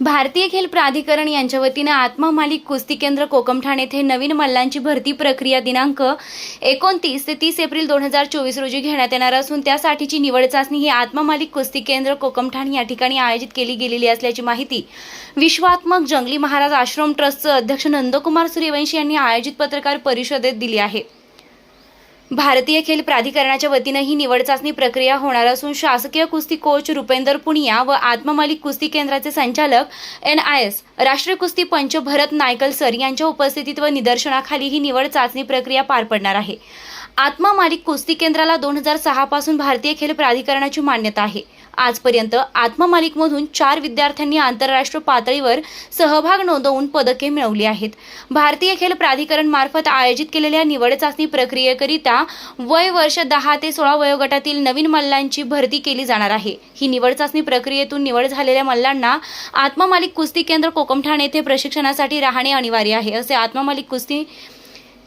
भारतीय खेल प्राधिकरण यांच्या वतीनं आत्मा मालिक कुस्ती केंद्र कोकमठाण येथे नवीन मल्लांची भरती प्रक्रिया दिनांक एकोणतीस ते तीस एप्रिल दोन हजार चोवीस रोजी घेण्यात येणार असून त्यासाठीची निवड चाचणी ही आत्मा मालिक कुस्ती केंद्र कोकमठाण या ठिकाणी आयोजित केली गेलेली असल्याची माहिती विश्वात्मक जंगली महाराज आश्रम ट्रस्टचे अध्यक्ष नंदकुमार सूर्यवंशी यांनी आयोजित पत्रकार परिषदेत दिली आहे. भारतीय खेल प्राधिकरणाच्या वतीनं ही निवड चाचणी प्रक्रिया होणार असून शासकीय कुस्ती कोच रुपेंदर पुनिया व आत्ममालिक कुस्ती केंद्राचे संचालक एन आय एस राष्ट्रीय कुस्ती पंच भरत नायकल सर यांच्या उपस्थितीत व निदर्शनाखाली ही निवड चाचणी प्रक्रिया पार पडणार आहे. आत्मा मालिक कुस्ती केंद्राला दोन हजार सहापासून भारतीय खेल प्राधिकरणाची मान्यता आहे. आजपर्यंत आत्ममालिकमधून चार विद्यार्थ्यांनी आंतरराष्ट्रीय पातळीवर सहभाग नोंदवून पदके मिळवली आहेत. भारतीय खेल प्राधिकरण मार्फत आयोजित केलेल्या निवड चाचणी प्रक्रियेकरिता वय वर्ष दहा ते सोळा वयोगटातील नवीन मल्लांची भरती केली जाणार आहे. ही निवड चाचणी प्रक्रियेतून निवड झालेल्या मल्लांना आत्ममालिक कुस्ती केंद्र कोकमठाण येथे प्रशिक्षणासाठी राहणे अनिवार्य आहे असे आत्ममालिक कुस्ती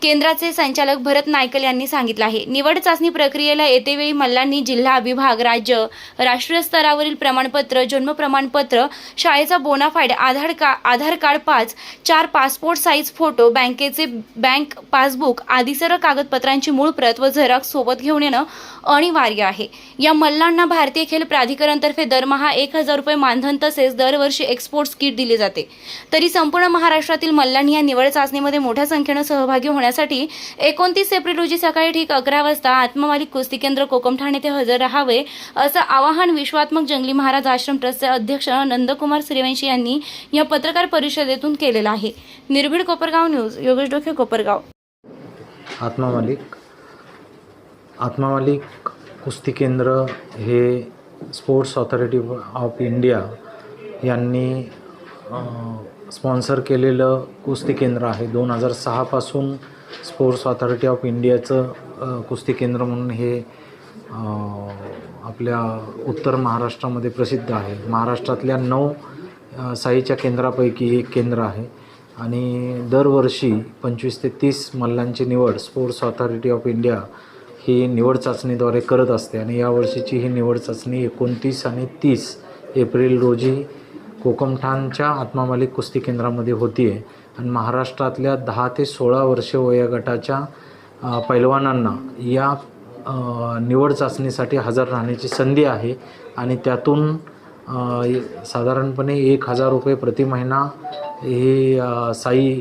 केंद्राचे संचालक भरत नायकल यांनी सांगितलं आहे. निवड चाचणी प्रक्रियेला येतेवेळी मल्लांनी जिल्हा विभाग राज्य राष्ट्रीय स्तरावरील प्रमाणपत्र जन्म प्रमाणपत्र शाळेचा बोनाफाईड आधार का आधार कार्ड पाच चार पासपोर्ट साईज फोटो बँकेचे बँक पासबुक आदी सर्व कागदपत्रांची मूळ प्रत व झेरॉक्स सोबत घेऊन येणं अनिवार्य आहे. या मल्लांना भारतीय खेल प्राधिकरणतर्फे दरमहा एक हजार रुपये मानधन तसेच दरवर्षी एक्सपोर्ट्स किट दिली जाते. तरी संपूर्ण महाराष्ट्रातील मल्लांनी या निवड चाचणीमध्ये मोठ्या संख्येनं सहभागी करण्यासाठी एकोणतीस एप्रिल रोजी सकाळी ठीक अकरा वाजता आत्ममालिक कुस्ती केंद्र कोकमठाण येथे हजर राहावे असं आवाहन विश्वात्मक जंगली महाराज आश्रम ट्रस्टचे अध्यक्ष नंदकुमार सूर्यवंशी यांनी या पत्रकार परिषदेतून केलेलं आहे. निर्भीड कोपरगाव न्यूज योगेश डोके कोपरगाव. आत्मामालिक आत्मामालिक कुस्ती केंद्र हे स्पोर्ट्स ऑथॉरिटी ऑफ इंडिया यांनी स्पॉन्सर केलेलं कुस्ती केंद्र आहे. दोन हजार सहापासून स्पोर्ट्स ऑथॉरिटी ऑफ इंडियाचं कुस्ती केंद्र म्हणून हे आपल्या उत्तर महाराष्ट्रामध्ये प्रसिद्ध आहे. महाराष्ट्रातल्या नऊ साईच्या केंद्रापैकी एक केंद्र आहे. आणि दरवर्षी पंचवीस ते तीस मल्लांची निवड स्पोर्ट्स ऑथॉरिटी ऑफ इंडिया ही निवड चाचणीद्वारे करत असते. आणि यावर्षीची ही निवड चाचणी एकोणतीस आणि तीस एप्रिल रोजी कोकमठाणच्या आत्मामालिक कुस्ती केंद्रामध्ये होती आहे आणि महाराष्ट्रातल्या दहा ते सोळा वर्षे वयोगटाच्या पैलवानांना या निवड चाचणीसाठी हजर राहण्याची संधी आहे. आणि त्यातून साधारणपणे एक हजार रुपये प्रति महिना ही साई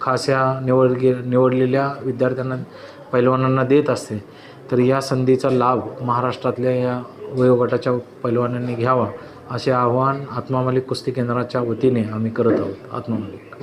खास या निवड गे निवडलेल्या विद्यार्थ्यांना पैलवानांना देत असते. तर या संधीचा लाभ महाराष्ट्रातल्या या वयोगटाच्या पैलवानांनी घ्यावा असे आवाहन आत्मामालिक कुस्ती केंद्राच्या वतीने आम्ही करत आहोत. आत्मामालिक